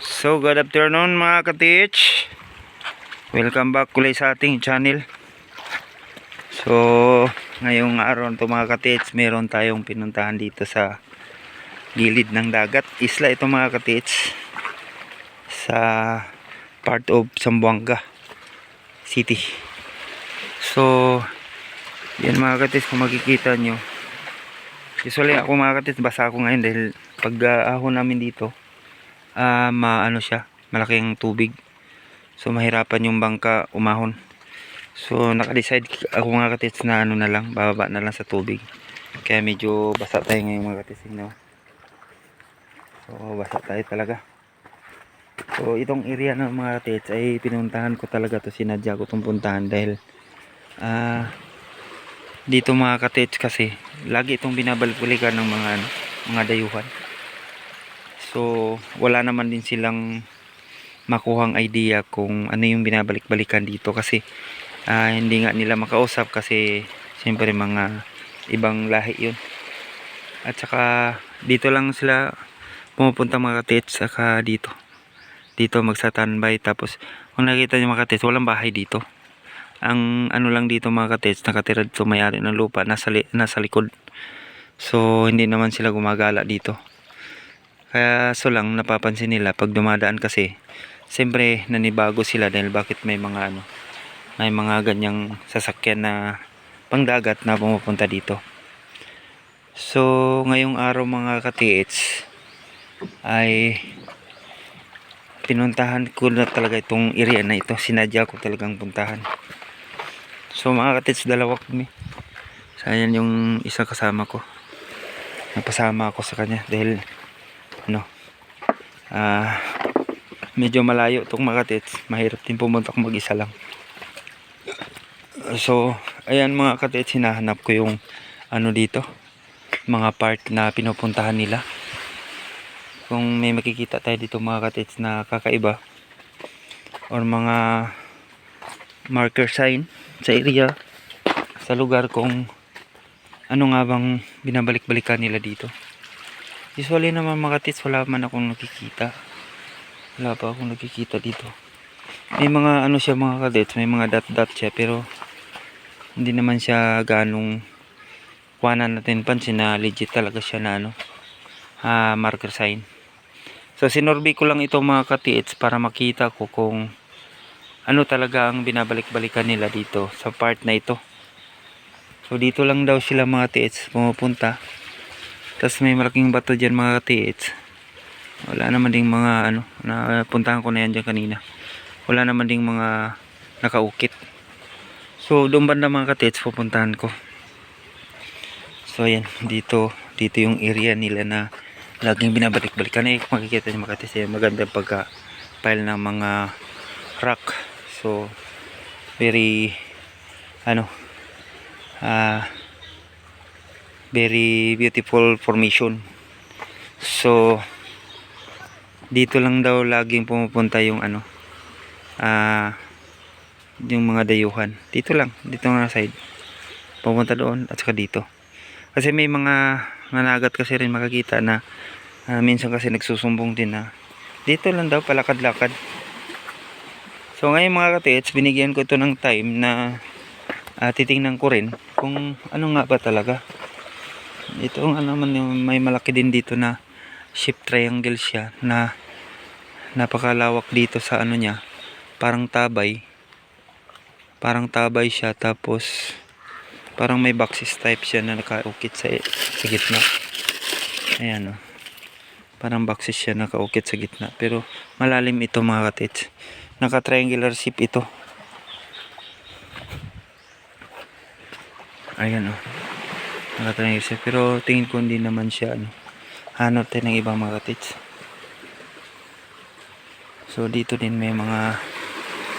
So, good afternoon mga ka-teach. Welcome back ulit sa ating channel. So, ngayong araw to mga ka-teach, meron tayong pinuntahan dito sa gilid ng dagat. Isla ito mga ka-teach sa part of Zamboanga City. So, yan mga ka-teach kung makikita nyo. Usually ako mga ka-teach, basa ako ngayon dahil pag uh, namin dito, ah maano siya, malaking tubig. So mahirapan yung bangka umahon. So naka-decide ako mga katits na ano na lang, bababa na lang sa tubig. Kaya medyo basa tayo ngayon mga katits. No? So basa tayo talaga. So itong area ng mga katits ay pinuntahan ko talaga to sinadya ko itong puntahan dahil ah dito mga katits kasi lagi itong binabalik-balikan ng mga ano, mga dayuhan. So, wala naman din silang makuhang idea kung ano yung binabalik-balikan dito kasi ah, hindi nga nila makausap kasi siyempre mga ibang lahi yun. At saka dito lang sila pumupunta mga katits saka dito. Dito magsatanbay tapos kung nakita niyo mga katits walang bahay dito. Ang ano lang dito mga katits nakatira dito may-ari ng lupa nasa, li- nasa likod. So hindi naman sila gumagala dito. Kaya so lang napapansin nila pag dumadaan kasi siyempre nanibago sila dahil bakit may mga ano may mga ganyang sasakyan na pangdagat na pumupunta dito. So ngayong araw mga ka-TH ay pinuntahan ko na talaga itong area na ito. Sinadya ko talagang puntahan. So mga ka-TH dalawa kami. Sayang yung isa kasama ko. Napasama ako sa kanya dahil ah medyo malayo itong Makatits mahirap din pumunta kung mag-isa lang. So ayan mga katits hinahanap ko yung ano dito. Mga part na pinupuntahan nila. Kung may makikita tayo dito mga katits na kakaiba. Or mga marker sign sa area sa lugar kung ano nga bang binabalik-balikan nila dito Usually naman mga tits, wala man akong nakikita. Wala pa akong nakikita dito. May mga ano siya mga kadets, may mga dot-dot siya pero hindi naman siya ganong kuhanan natin pansin na legit talaga siya na ano, ah, marker sign. So sinorbi ko lang ito mga katits para makita ko kung ano talaga ang binabalik-balikan nila dito sa part na ito. So dito lang daw sila mga tits pumupunta. Tapos may malaking bato dyan mga ka-TH. Wala naman ding mga ano, napuntahan ko na yan dyan kanina. Wala naman ding mga nakaukit. So doon banda mga ka-TH pupuntahan ko. So ayan, dito, dito yung area nila na laging binabalik-balikan. Eh, kung makikita nyo mga ka-TH, yan, maganda yung pagka-pile ng mga rock. So, very, ano, ah, very beautiful formation. So dito lang daw laging pumupunta yung ano ah yung mga dayuhan. Dito lang dito nga side. Pupunta doon at saka dito. Kasi may mga nanagat kasi rin makakita na ah, minsan kasi nagsusumbong din na dito lang daw palakad-lakad so ngayon mga katits binigyan ko ito ng time na ah, titingnan ko rin kung ano nga ba talaga ito nga naman yung may malaki din dito na ship triangle siya na napakalawak dito sa ano niya. Parang tabay. Parang tabay siya tapos parang may boxes type siya na nakaukit sa, sa gitna. Ayan o parang boxes siya nakaukit sa gitna. Pero malalim ito mga katits. Naka triangular ship ito. Ayan o Nakatransfer siya. Pero tingin ko hindi naman siya ano. Hanap tayo ng ibang mga katits. So dito din may mga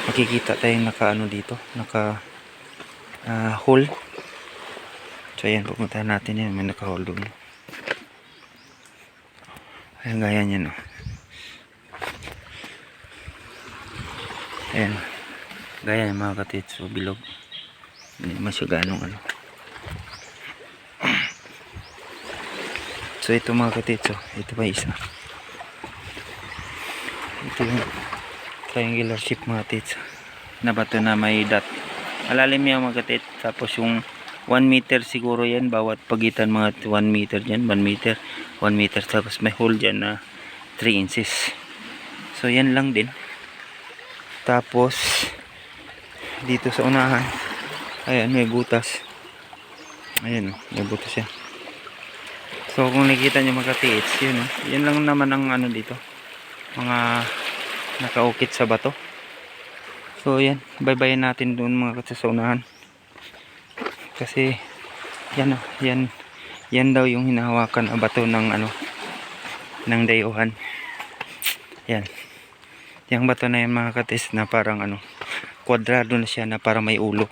makikita tayong naka ano dito. Naka ah, hole. So ayan pupuntahan natin yan. May naka hole doon. Ayan gaya niyan no. Ayan. Gaya yung mga katits. So bilog. Hindi naman siya ganong ano. So ito mga katitso, ito pa isa. Ito yung triangular shape mga tits. Na na may dot. Malalim yan mga tits. Tapos yung 1 meter siguro yan. Bawat pagitan mga 1 meter dyan. 1 meter. 1 meter. Tapos may hole dyan na 3 inches. So yan lang din. Tapos dito sa unahan. Ayan may butas. Ayan may butas yan. So kung nakita nyo mga tits. Yun oh. Yan lang naman ang ano dito. Mga nakaukit sa bato. So yan, baybayin natin doon mga katsa sa unahan. Kasi yan oh, yan yan daw yung hinahawakan na bato ng ano ng dayuhan. Yan. Yung bato na yan mga katis na parang ano kwadrado na siya na parang may ulo.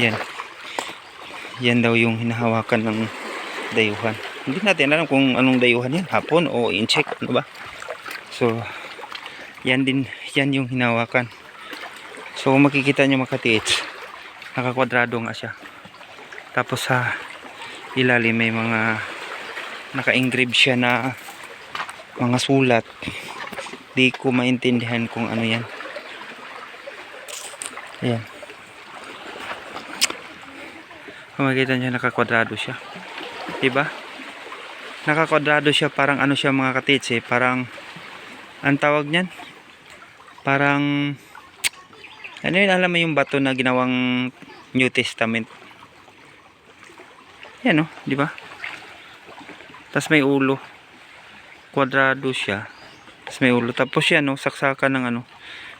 Yan. Yan daw yung hinahawakan ng dayuhan. Hindi natin alam kung anong dayuhan yan, hapon o insect, ano ba? So, yan din, yan yung hinawakan. So, makikita nyo makatiits, nakakwadrado nga siya. Tapos sa ilalim may mga naka-engrave siya na mga sulat. Di ko maintindihan kung ano yan. Ayan. Kung makikita nyo nakakwadrado siya. Diba? Nakakwadrado siya parang ano siya mga katits eh. Parang ang tawag niyan? Parang ano yun? Alam mo yung bato na ginawang New Testament? Yan o di ba tapos may ulo. Kwadrado siya. Tapos may ulo. Tapos yan no saksakan ng ano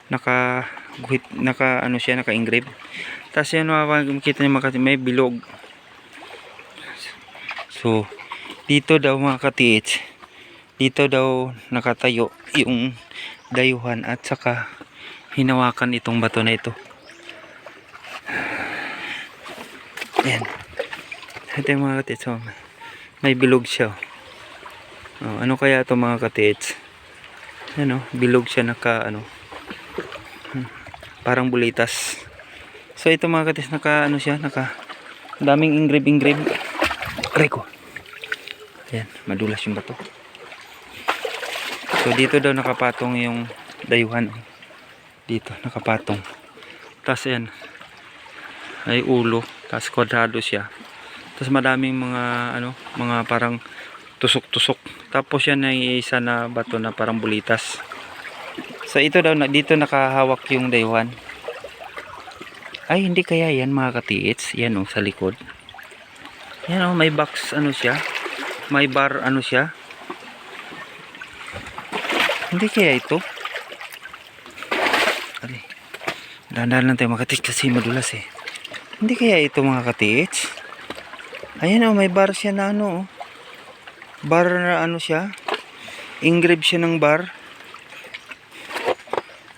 naka guhit naka ano siya naka engrave tapos yan makikita niyo makati may bilog so dito daw mga katiits dito daw nakatayo yung dayuhan at saka hinawakan itong bato na ito yan ito yung mga katits oh. may bilog siya oh. Ano kaya ito mga katits yan oh, bilog siya naka ano hmm, parang bulitas so ito mga katits naka ano siya naka daming engrave engrave aray ko yan madulas yung bato So dito daw nakapatong yung dayuhan. Dito nakapatong. Tapos yan. Ay ulo. Tapos kwadrado siya. Tapos madaming mga ano, mga parang tusok-tusok. Tapos yan ay isa na bato na parang bulitas. So ito daw dito nakahawak yung dayuhan. Ay hindi kaya yan mga katiits. Yan oh sa likod. Yan oh may box ano siya. May bar ano siya. Hindi kaya ito? Ari. Dahan-dahan lang tayo makatits kasi madulas eh. Hindi kaya ito mga katits? Ayan oh, may bar siya na ano oh. Bar na ano siya. Engrave siya ng bar.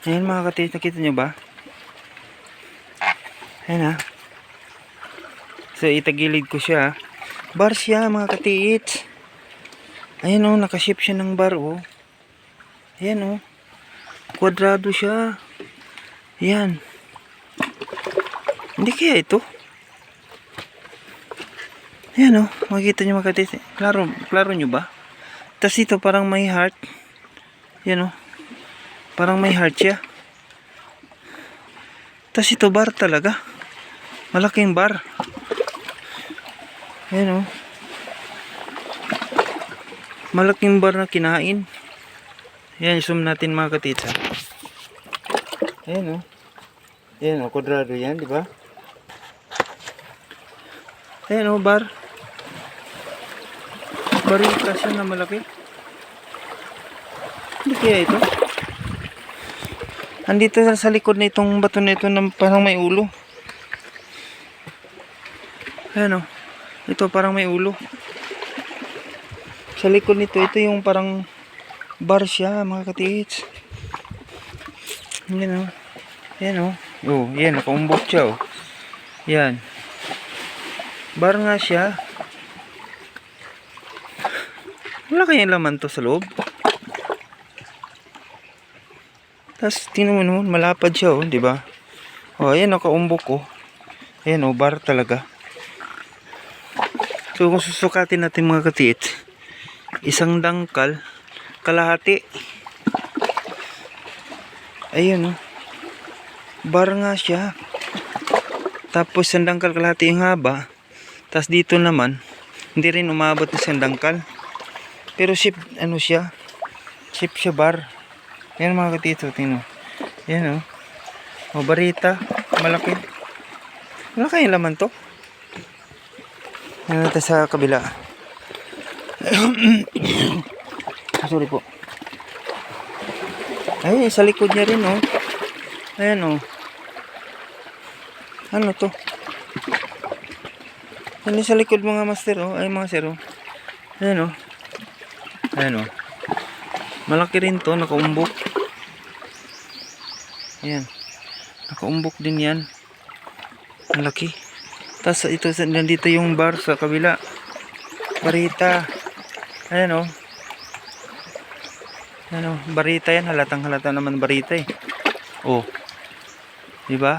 Ayan mga katits, nakita nyo ba? Ayan ah. So itagilid ko siya. Bar siya mga katits. Ayan oh, nakaship siya ng bar oh. Ayan oh. Kwadrado siya. Ayan. Hindi kaya ito. Ayan oh. Makikita nyo makatis. Klaro, klaro nyo ba? Tapos ito parang may heart. Ayan oh. Parang may heart siya. Tapos ito bar talaga. Malaking bar. Ayan oh. Malaking bar na kinain. Yan, zoom natin mga katitsa. Ayan o. Oh. Ayan o, oh, kwadrado yan, di ba? Ayan o, oh, bar. Baritas yan na malaki. Hindi kaya ito. Andito sa likod na itong bato na ito na parang may ulo. Ayan o. Ito parang may ulo. Sa likod nito, ito yung parang bar siya mga katits yan o yan o oh yan nakaumbok siya o yan bar nga siya. Wala kayang laman to sa loob. Tapos tingnan mo naman malapad siya o di ba? O ayan nakaumbok o ayan o bar talaga so kung susukatin natin mga katits isang dangkal kalahati. Ayun oh. Bar nga siya. Tapos sandangkal kalahati yung haba. Tapos dito naman, hindi rin umabot ng sandangkal. Pero ship, ano siya? Ship siya bar. Yan mga katito, tingnan. Yan oh. O barita, malaki. Malaki yung laman to. Yan natin sa kabila. Sorry po. Ay, sa likod niya rin, oh. Ayan, oh. Ano to? Ano sa likod mga master, oh. Ay, mga sir, oh. Ayan, oh. Ayan, oh. Malaki rin to, nakaumbok. Ayan. Nakaumbok din yan. Ang laki. Tapos ito, nandito yung bar sa kabila. Barita. Ayan, oh. Ano, barita yan. Halatang halata naman barita eh. Oh. Di ba?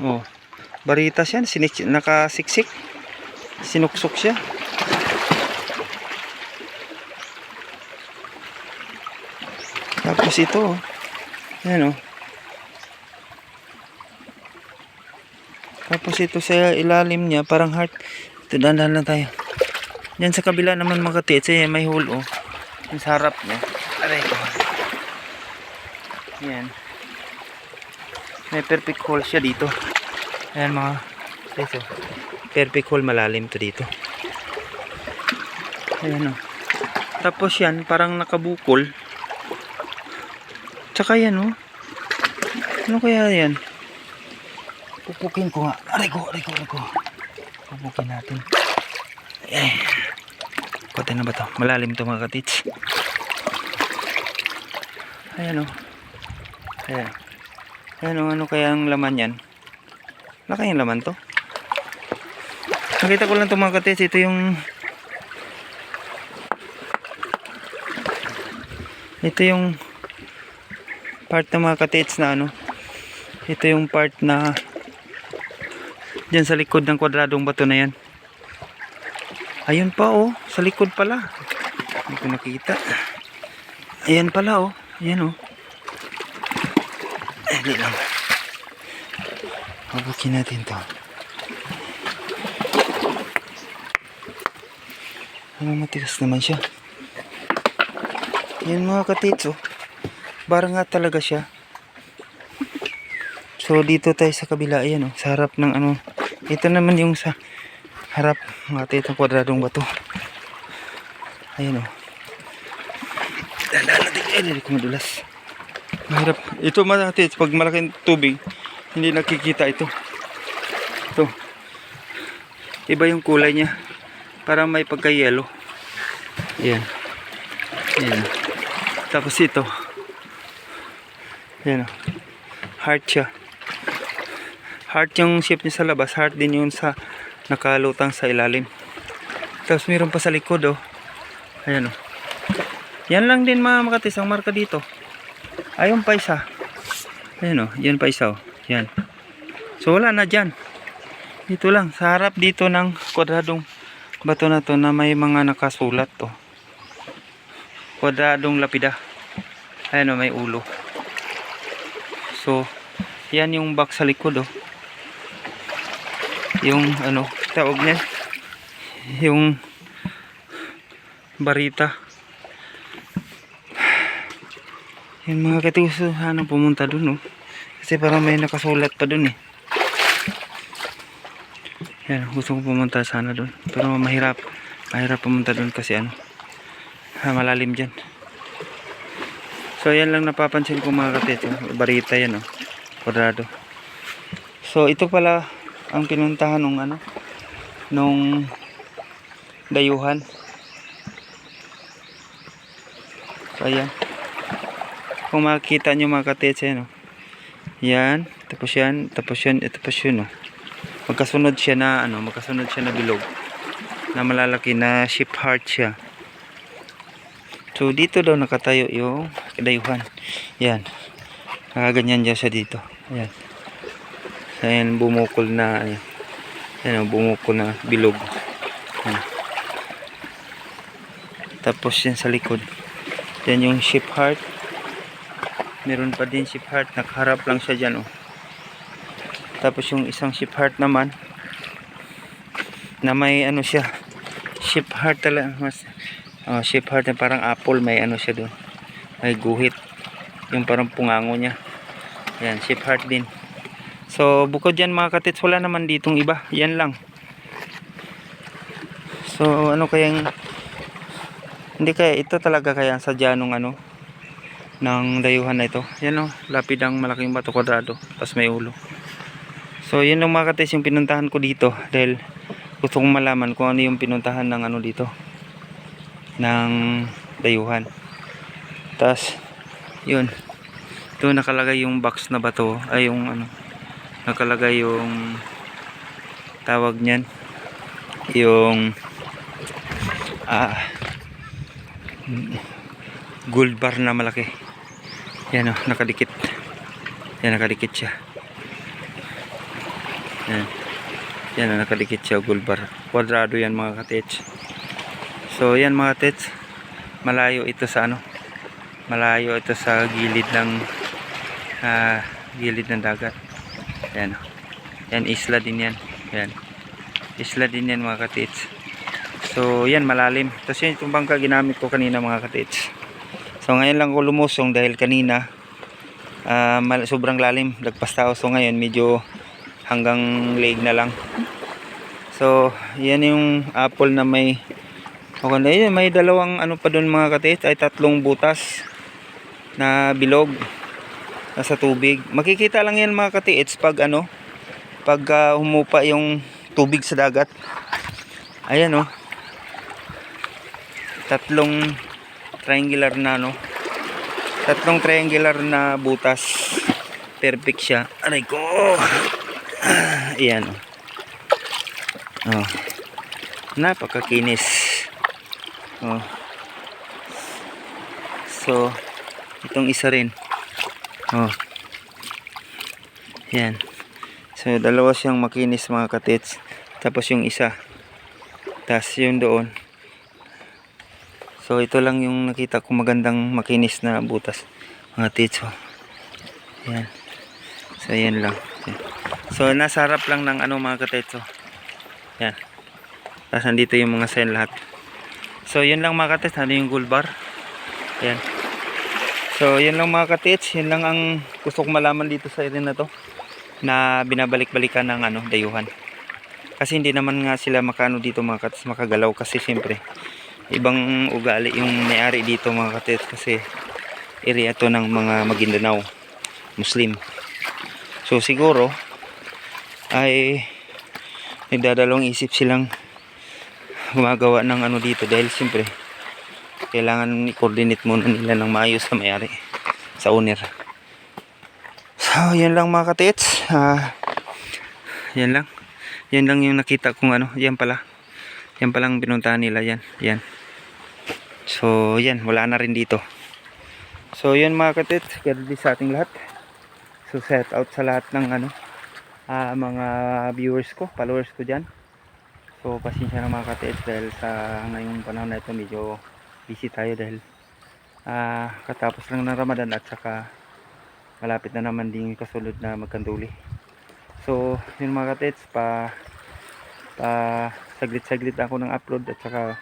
Oh. Baritas yan. Sinik nakasiksik. Sinuksok siya. Tapos ito, oh. Ayan, oh. Tapos ito sa ilalim niya, parang heart. Ito, dahan lang tayo. Yan sa kabila naman mga katiits, eh, may hole, oh. Yung sa harap niya. Aray ko. Yan. May perfect hole siya dito. Ayan mga ito. Perfect hole malalim to dito. Ayan o. Tapos yan, parang nakabukol. Tsaka yan o. Ano kaya yan? Pupukin ko nga. Aray ko, aray ko, aray ko. Pupukin natin. Eh. Patay na ba to? Malalim to mga katits. Ayan o. Ayan. Ayan o, ano kaya ang laman yan? Laki yung laman to. Nakita ko lang to mga katits. Ito yung... Ito yung part ng mga katits na ano. Ito yung part na Diyan sa likod ng kwadradong bato na yan. Ayun pa oh, sa likod pala. Hindi ko nakita. Ayan pala oh. Ayan oh. Eh, lang. Mabukin natin to. Ano matigas naman siya. Yan mga katits oh. Bar nga talaga siya. So dito tayo sa kabila ayan oh, sa harap ng ano. Ito naman yung sa harap mga titong kwadradong bato. Ayan oh. Dahan-dahan natin. Ay, ko madulas. Mahirap. Ito mga tits, pag malaking tubig, hindi nakikita ito. Ito. Iba yung kulay niya. Parang may pagka-yellow. Ayan. Ayan. Tapos ito. Ayan oh. Heart siya. Heart yung shape niya sa labas. Heart din yun sa nakalutang sa ilalim. Tapos meron pa sa likod oh. Ayan oh. Yan lang din mga makatis ang marka dito. Ayun pa isa. Ayan oh. Yan pa isa oh. Yan. So wala na dyan. Dito lang. Sa harap dito ng kwadradong bato na to na may mga nakasulat to. Kwadradong lapida. Ayan oh. May ulo. So yan yung box sa likod oh. Yung ano tawag niya. Yung barita. Yan mga katuso, sana pumunta dun, oh. Kasi parang may nakasulat pa dun, eh. Yan, gusto ko pumunta sana dun. Pero mahirap. Mahirap pumunta dun kasi ano. Ha, malalim dyan. So, yan lang napapansin ko mga katuso. Barita yan, oh. Kwadrado. So, ito pala ang pinuntahan nung ano. Nung dayuhan. So, ayan. Kung makikita nyo mga katetse, no? Yan, tapos yan, tapos yan, eh, tapos yun, no? Magkasunod siya na, ano, magkasunod siya na bilog. Na malalaki na ship heart siya. So, dito daw nakatayo yung dayuhan. Yan. Nakaganyan dyan siya dito. Ayan. Ayan, bumukol na, ayan. Ayan, oh, bumukol na bilog. Ayan. Tapos yan sa likod. Yan yung ship heart. Meron pa din ship heart. Nakaharap lang siya dyan oh. Tapos yung isang ship heart naman na may ano siya ship heart talaga mas oh, ship heart na parang apple may ano siya doon may guhit yung parang pungango niya yan ship heart din so bukod dyan mga katits wala naman ditong iba. Yan lang. So ano kayang hindi kaya ito talaga kaya ang sadya nung ano ng dayuhan na ito. Yan o lapidang malaking bato kwadrado tapos may ulo. So yun lang mga katits yung pinuntahan ko dito dahil gusto kong malaman kung ano yung pinuntahan ng ano dito ng dayuhan. Tas yun. Ito nakalagay yung box na bato ay yung ano nakalagay yung tawag niyan yung ah gold bar na malaki yan o nakadikit yan nakadikit siya yan yan na nakadikit siya gold bar. Kwadrado yan mga katets. So yan mga katets. Malayo ito sa ano. Malayo ito sa gilid ng ah, gilid ng dagat. Yan. Yan isla din yan. Yan. Isla din yan mga katets. So yan malalim. Tapos yan itong bangka ginamit ko kanina mga katets. So ngayon lang ko lumusong dahil kanina mal- sobrang lalim. Lagpas tao. So ngayon medyo hanggang leg na lang. So, yan yung apple na may Okay na yun, may dalawang ano pa doon mga katis, ay tatlong butas na bilog nasa tubig. Makikita lang yan mga katiits pag ano, pag ah, humupa yung tubig sa dagat. Ayan oh. Tatlong triangular na no. Tatlong triangular na butas. Perfect siya. Aray ko. Ayan oh. Oh. Napakakinis. Oh. So, itong isa rin. Oh. Yan. So, dalawa siyang makinis mga katits. Tapos yung isa. Tapos yung doon. So, ito lang yung nakita ko magandang makinis na butas. Mga tits. Oh. Yan. So, yan lang. So, nasa harap lang ng ano mga katits. Oh. Yan. Tapos nandito yung mga sign lahat. So, yun lang mga katits. Ano yung gold bar? Yan. So, yun lang mga katits. Yun lang ang gusto kong malaman dito sa area na to. Na binabalik-balikan ng ano, dayuhan. Kasi hindi naman nga sila makano dito mga katits makagalaw. Kasi siyempre, ibang ugali yung may-ari dito mga katits. Kasi area to ng mga Maguindanao. Muslim. So, siguro, ay nagdadalawang isip silang gumagawa ng ano dito dahil siyempre kailangan i-coordinate muna nila ng maayos sa mayari sa owner. So yan lang mga katits. Ah yan lang. Yan lang yung nakita kong ano. Yan pala. Yan palang pinuntahan nila. Yan. Yan. So yan. Wala na rin dito. So yan mga katits. God sa ating lahat. So set out sa lahat ng ano ah, mga viewers ko, followers ko dyan. So, pasensya na mga katiits dahil sa ngayong panahon na ito medyo busy tayo dahil ah, katapos lang ng Ramadan at saka malapit na naman din yung kasunod na magkanduli. So, yun mga katiits, pa, pa saglit-saglit ako ng upload at saka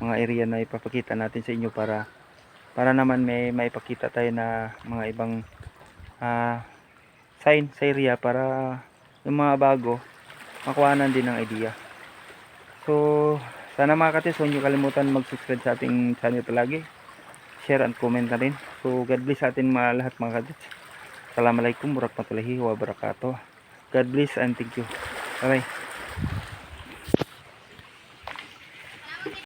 mga area na ipapakita natin sa inyo para para naman may maipakita tayo na mga ibang ah, sign sa area para yung mga bago makuhanan din ng idea so sana mga katis huwag nyo kalimutan mag subscribe sa ating channel palagi. Share and comment na rin. So God bless sa atin mga lahat mga katis Assalamualaikum warahmatullahi wabarakatuh. God bless and thank you. Bye bye